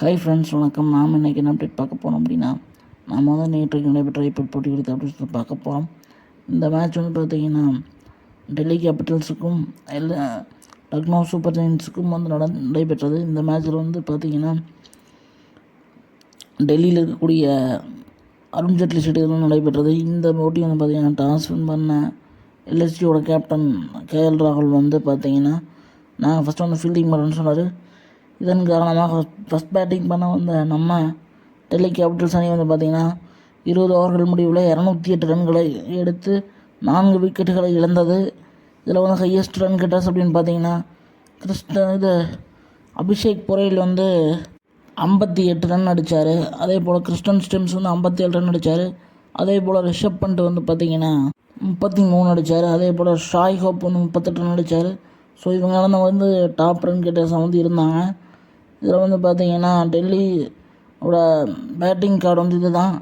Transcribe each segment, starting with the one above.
Hi friends வணக்கம். நாம் இன்றைக்கி என்ன அப்டேட் பார்க்க போகிறோம் அப்படின்னா நாம் வந்து நேற்று நடைபெற்ற ஐபிஎல் போட்டி குறித்து அப்டேட்ஸ் பார்க்க போகிறோம் இந்த மேட்ச் வந்து பார்த்திங்கன்னா டெல்லி கேபிட்டல்ஸுக்கும் எல்லா லக்னோ சூப்பர் ஜெயின்ஸுக்கும் வந்து நட நடைபெற்றது. இந்த மேட்ச்சில் வந்து பார்த்திங்கன்னா டெல்லியில் இருக்கக்கூடிய அருண் ஜேட்லி ஸ்டேடியத்தில் நடைபெற்றது. இந்த போட்டி வந்து பார்த்திங்கன்னா டாஸ் வின் பண்ண எல்எஸ்சியோட கேப்டன் கேஎல் ராகுல் வந்து பார்த்திங்கன்னா நான் ஃபஸ்ட்டு வந்து ஃபீல்டிங் பண்ணுறேன்னு சொன்னார். இதன் காரணமாக ஃபஸ்ட் பேட்டிங் பண்ண வந்த நம்ம டெல்லி கேபிட்டல்ஸ் அணி வந்து பார்த்திங்கன்னா இருபது ஓவர்கள் முடிவில் இரநூத்தி எட்டு ரன்களை எடுத்து நான்கு விக்கெட்டுகளை இழந்தது. இதில் வந்து ஹையஸ்ட் ரன் கெட்டர்ஸ் அப்படின்னு பார்த்தீங்கன்னா கிறிஸ்டன் இது அபிஷேக் பொரையில் வந்து ஐம்பத்தி எட்டு ரன் அடித்தார் அதே போல் கிறிஸ்டன் ஸ்டெம்ஸ் வந்து ஐம்பத்தி ஏழு ரன் அடித்தார் அதே போல் ரிஷப் பண்ட் வந்து பார்த்திங்கன்னா முப்பத்தி மூணு அடித்தார் அதே போல் ஷாய் ஹோப் வந்து முப்பத்தெட்டு ரன் அடித்தார் ஸோ இவங்க வந்து டாப் ரன் கெட்டர்ஸாக வந்து இருந்தாங்க. இதில் வந்து பார்த்திங்கன்னா டெல்லியோட பேட்டிங் கார்டு வந்து இது தான்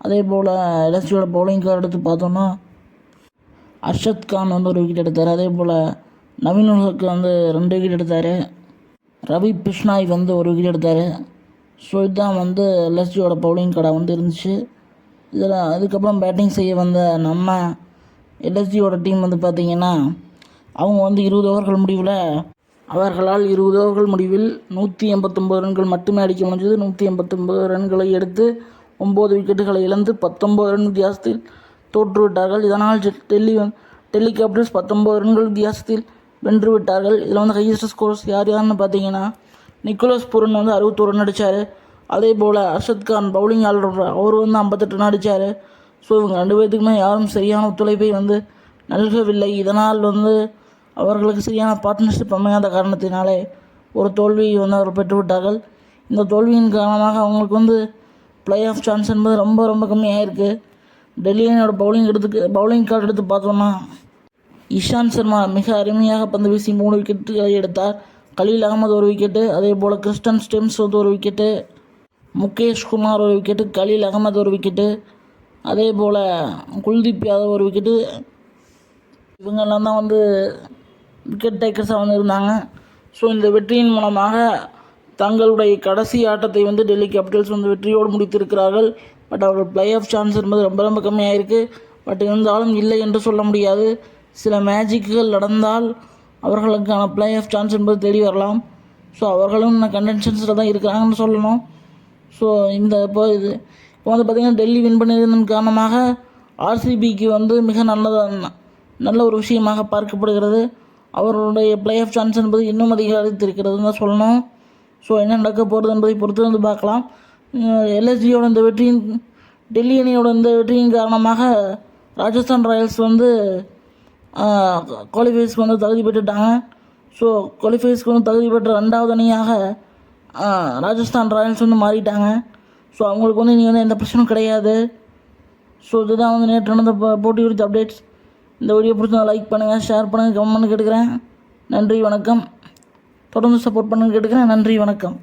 அதே போல் எல்எஸ்டியோட பவுலிங் கார்டு எடுத்து பார்த்தோன்னா அர்ஷத் கான் வந்து ஒரு விக்கெட் எடுத்தார். அதே போல் நவீன் உலகக்கு வந்து ரெண்டு விக்கெட் எடுத்தார். ரவி பிஷ்னாய் வந்து ஒரு விக்கெட் எடுத்தார். ஸோ இதுதான் வந்து எல்எஸ்டியோட பவுலிங் கார்டாக வந்து இருந்துச்சு. இதில் அதுக்கப்புறம் பேட்டிங் செய்ய வந்த நம்ம எல்எஸ்டியோட டீம் வந்து பார்த்திங்கன்னா அவங்க வந்து இருபது ஓவர்கள் முடிவில் அவர்களால் இருபது ஓவர்கள் முடிவில் நூற்றி எண்பத்தொம்பது ரன்கள் மட்டுமே அடிக்க முடிஞ்சது. நூற்றி எண்பத்தொம்பது ரன்களை எடுத்து ஒம்பது விக்கெட்டுகளை இழந்து பத்தொம்பது ரன் வித்தியாசத்தில் தோற்றுவிட்டார்கள் இதனால் டெல்லி டெல்லி கேபிட்டல்ஸ் பத்தொம்பது ரன்கள் வித்தியாசத்தில் வென்று விட்டார்கள். இதில் வந்து ஹையஸ்ட் ஸ்கோர்ஸ் யார் யாருன்னு பார்த்தீங்கன்னா நிக்கோலஸ் பூரன் வந்து அறுபத்தோரு ரன் அடித்தார் அதே போல் அர்ஷத் கான் பவுலிங் ஆல்ரவுண்டர் அவர் வந்து ஐம்பத்தெட்டு ரன் அடித்தார் ஸோ இவங்க ரெண்டு பேர்த்துக்குமே யாரும் சரியான ஒத்துழைப்பை வந்து நல்கவில்லை. இதனால் வந்து அவர்களுக்கு சரியான பார்ட்னர்ஷிப் அமையாத காரணத்தினாலே ஒரு தோல்வியை வந்து அவர் பெற்றுவிட்டார்கள். இந்த தோல்வியின் காரணமாக அவங்களுக்கு வந்து ப்ளே ஆஃப் சான்ஸ் என்பது ரொம்ப ரொம்ப கம்மியாக இருக்குது டெல்லியோட பவுலிங் எடுத்து பவுலிங் கார்டு எடுத்து பார்த்தோம்னா இஷாந்த் சர்மா மிக அருமையாக பந்து வீசி மூணு விக்கெட்டுகளை எடுத்தார். கலீல் அகமது ஒரு விக்கெட்டு அதே போல் கிறிஸ்டன் ஸ்டெம்ஸ் வந்து ஒரு விக்கெட்டு முகேஷ் குமார் ஒரு விக்கெட்டு கலீல் அகமது ஒரு விக்கெட்டு அதே போல் குல்தீப் யாதவ் ஒரு விக்கெட்டு இவங்கெல்லாம் தான் வந்து விக்கெட் டேக்கர்ஸாக வந்திருந்தாங்க ஸோ இந்த வெற்றியின் மூலமாக தங்களுடைய கடைசி ஆட்டத்தை வந்து டெல்லி கேபிட்டல்ஸ் வந்து வெற்றியோடு முடித்திருக்கிறார்கள். பட் அவர்கள் பிளே ஆஃப் சான்ஸ் என்பது ரொம்ப ரொம்ப கம்மியாக இருக்குது பட் இருந்தாலும் இல்லை என்று சொல்ல முடியாது. சில மேஜிக்குகள் நடந்தால் அவர்களுக்கான பிளே ஆஃப் சான்ஸ் என்பது தேடி வரலாம். ஸோ அவர்களும் கண்டென்ஷன்ஸில் தான் இருக்கிறாங்கன்னு சொல்லணும். ஸோ இந்த இப்போ இது இப்போ வந்து பார்த்திங்கன்னா டெல்லி வின் பண்ணியதன் காரணமாக ஆர்சிபிக்கு வந்து மிக நல்லதாக நல்ல ஒரு விஷயமாக பார்க்கப்படுகிறது. அவர்களுடைய பிளே ஆஃப் சான்ஸ் என்பது இன்னும் அதிகரித்திருக்கிறதுன்னு தான் சொல்லணும். ஸோ என்ன நடக்க போகிறது என்பதை பொறுத்து வந்து பார்க்கலாம் எல்எஸ்ஜியோட இந்த வெற்றியின் டெல்லி அணியோட இந்த வெற்றியின் காரணமாக ராஜஸ்தான் ராயல்ஸ் வந்து குவாலிஃபைஸ்க்கு வந்து தகுதி பெற்றுட்டாங்க. ஸோ குவாலிஃபைஸ்க்கு வந்து தகுதி பெற்ற ரெண்டாவது அணியாக ராஜஸ்தான் ராயல்ஸ் வந்து மாறிட்டாங்க. ஸோ அவங்களுக்கு வந்து இனி வந்து எந்த பிரச்சனையும் கிடையாது. ஸோ இதுதான் வந்து நேற்று நடந்த போட்டி குறித்த அப்டேட்ஸ் இந்த வீடியோ பிடிச்சா லைக் பண்ணுங்கள் ஷேர் பண்ணுங்கள் கமெண்ட் பண்ணி கேட்டுக்கிறேன். நன்றி வணக்கம். தொடர்ந்து சப்போர்ட் பண்ணுங்க கேட்டுக்கிறேன். நன்றி வணக்கம்.